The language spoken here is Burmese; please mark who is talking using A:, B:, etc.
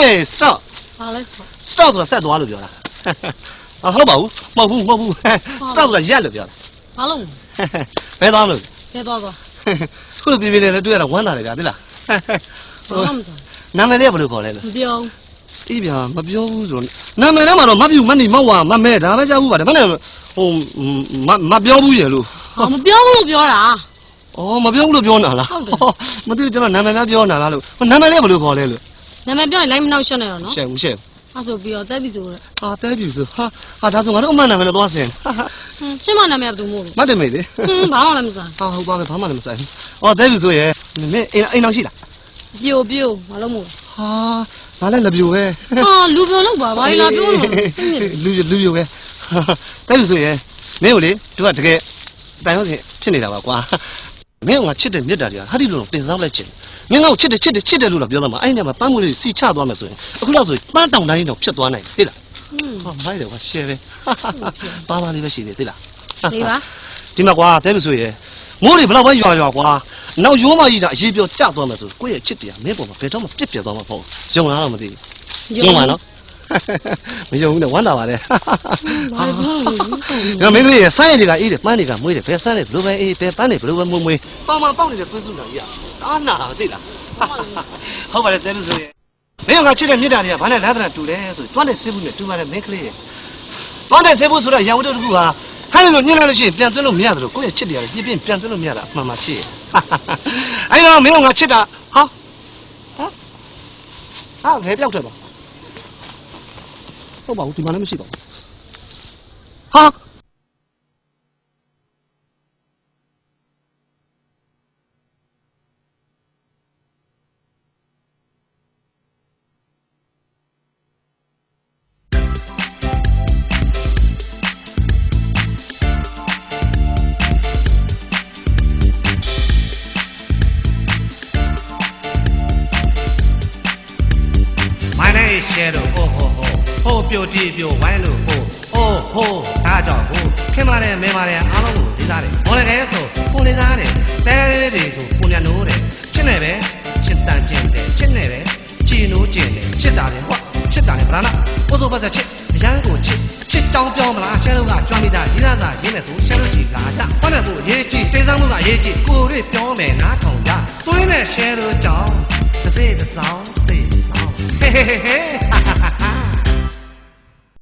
A: Hey stop
B: ဘာလဲဆို
A: stop ဆိုတာဆက်သွားလို့ပြောတာအာဟုတ်ပါဘူးမဟုတ်ဘူးမဟုတ်ဘူး stop ဆိုတာရက်လို့ပြောတာ
B: ဘာလို့
A: ဘယ်သွားလို့
B: လဲသွားသွား
A: ခုလိုပြင်းပြင်းလေးတွေ့ရတာဝမ်းသာတယ်ဗျာသိလား
B: ဘာမှမစား
A: နာမည်လေးကဘယ်လိုခေါ်လဲလို့
B: မပြော
A: အေးဗျာမပြောဘူးဆိုတော့နာမည်ထဲမှာတော့မပြူမနေမဝါမမဲဒါပဲကြားဘူးပါတယ်မနဲ့ဟိုမမပြောဘူးရေလို့
B: ဟာမပြောဘူးလို့ပြောတာ
A: ဩမပြောဘူးလို့ပြောနေတာလား
B: ဟုတ်တယ်
A: မသိဘူးကျွန်တော်နာမည်များပြောနေတာလားလို့နာမည်လေးကဘယ်လိုခေါ်လဲလို့
B: နာမည်ပြောရင်လိုက်မနောက်ရှက်နေတော့နော်
A: ရှယ်ဘူးရှယ်
B: အဲ့ဆိုပြီးတော့တက်ပြီဆိုတော့
A: ဟာတဲပြူဆိုဟာဟာဒါဆိုငါတို့အမှန်နာမည်နဲ့သွားစင်
B: ဟင်းချင်းမနာမည်ကဘယ်သူမို့လို့
A: မတ်တယ်မေလေ
B: ဟင်းဘာမှလည်းမစား
A: ဟာဟုတ်ပါပဲဘာမှလည်းမဆိုင်ဘူးအော်တဲပြူဆိုရေမင်းအိမ်အိမ်အောင်ရှိလား
B: ပြိုပြိုဘာလို့မို့
A: ဟာငါလည်းလက်ပြူပဲ
B: ဟာလူပြောလို့ပါဘာလဲလာပြောလို့
A: လူလူပြူပဲတဲပြူဆိုရေမင်းကိုလေသူကတကယ်တိုင်ဟုတ်ဖြစ်နေတာပါကွာ မင်းကငါချစ်တဲ့မြတ်တာတွေကဟာဒီလိုတင်စားလိုက်ချင်မင်းကချစ်တယ်ချစ်တယ်ချစ်တယ်လို့တော့ပြောတော့မှာအဲ့ဒီမှာပန်းမွေးလေးစီချသွားမယ်ဆိုရင်အခုလောက်ဆိုပန်းတောင်တိုင်းတော့ဖြစ်သွားနိုင်တယ်သိလား
B: ဟင်း
A: ဟာမိုက်တယ်ကွာရှယ်ပဲပါပါလေးပဲရှိသေးသိလား
B: နေပါ
A: ဒီမှာကွာတဲလို့ဆိုရဲမိုးတွေဘလောက်ပဲရွာရွာကွာနောက်ရိုးမကြီးတာအရေးပြောကြသွားမယ်ဆိုကိုယ့်ရဲ့ချစ်တရားမင်းပေါ်မှာဘယ်တော့မှပြစ်ပြတ်သွားမှာမဟုတ်ဘူးယုံလားတော့မသိဘူးယုံပါနော် မယုံဘူးနဲ့ဝမ်းသာပါတယ်
B: ဘာလဲပြောလို့
A: ငါမင်းကလေးရဲ့ဆိုင်းရည်တွေကအေးတယ်ပန်းတွေကမွေးတယ်ဘယ်ဆန်းလဲဘယ်လိုပဲအေးဘယ်ပန်းတွေဘယ်လိုပဲမွေးမွေးပါမပေါက်နေတဲ့ခွေးစုတော်ကြီးကအားနာတာမသိလားဟုတ်ပါတယ်တဲလို့ဆိုရဲမင်းကချစ်တဲ့မြစ်တာတွေကဘာနဲ့လာတဲ့တူလဲဆိုတွန်းတဲ့ဆေးဘူးနဲ့တူပါတယ်မင်းကလေးရဲ့တွန်းတဲ့ဆေးဘူးဆိုတော့ရောင်ဝတ္ထုတစ်ခုဟာဟဲ့လို့ညှင်းလိုက်လို့ရှိရင်ပြန်သွင်းလို့မရသလိုကိုယ့်ရဲ့ချစ်တရားပြင်းပြင်းပြန်သွင်းလို့မရတာအမှန်မှချစ်ရဲ့အဲ့တော့မင်းကငါချစ်တာဟာဟာဟာဘယ်ပြောက်တယ်ပါ ဟုတ်ပါဘူးဒီမှာလည်းမရှိပါ
C: ဟိုဟိုပြိုတီပြိုဝိုင်းလို့ဟိုဟိုဟိုဒါကြောင့်ဟိုခင်မတဲ့မင်းမတဲ့အားလုံးကိုလေးစားတယ်မော်လကဲဆိုကိုလေးစားတယ်တဲလေးတွေဆိုကိုမြတ်နိုးတယ်ချစ်နေပဲချစ်တန်ကျင်တယ်ချစ်နေပဲကြည်နိုးကျင်တယ်ချစ်တာတယ်ဟောချစ်တာတယ်ဗလာနာပိုးစိုးပတ်သက်ချစ်အရန်ကိုချစ်ချစ်တောင်းပြောမလားရှဲလို့ကကြွမ်းမိတာဒီလားသာရင်းနေဆိုရှဲလို့ချီလာကြဟောနေကိုရေးကြည့်တိတ်ဆောင်မှုကရေးကြည့်ကိုတွေပြောမယ်နားထောင်ကြသွင်းနဲ့ရှဲလို့ကြောင်းတစ်စိတစ်စောင်းစိတ်စောင်းဟေးဟေးဟေးဟေး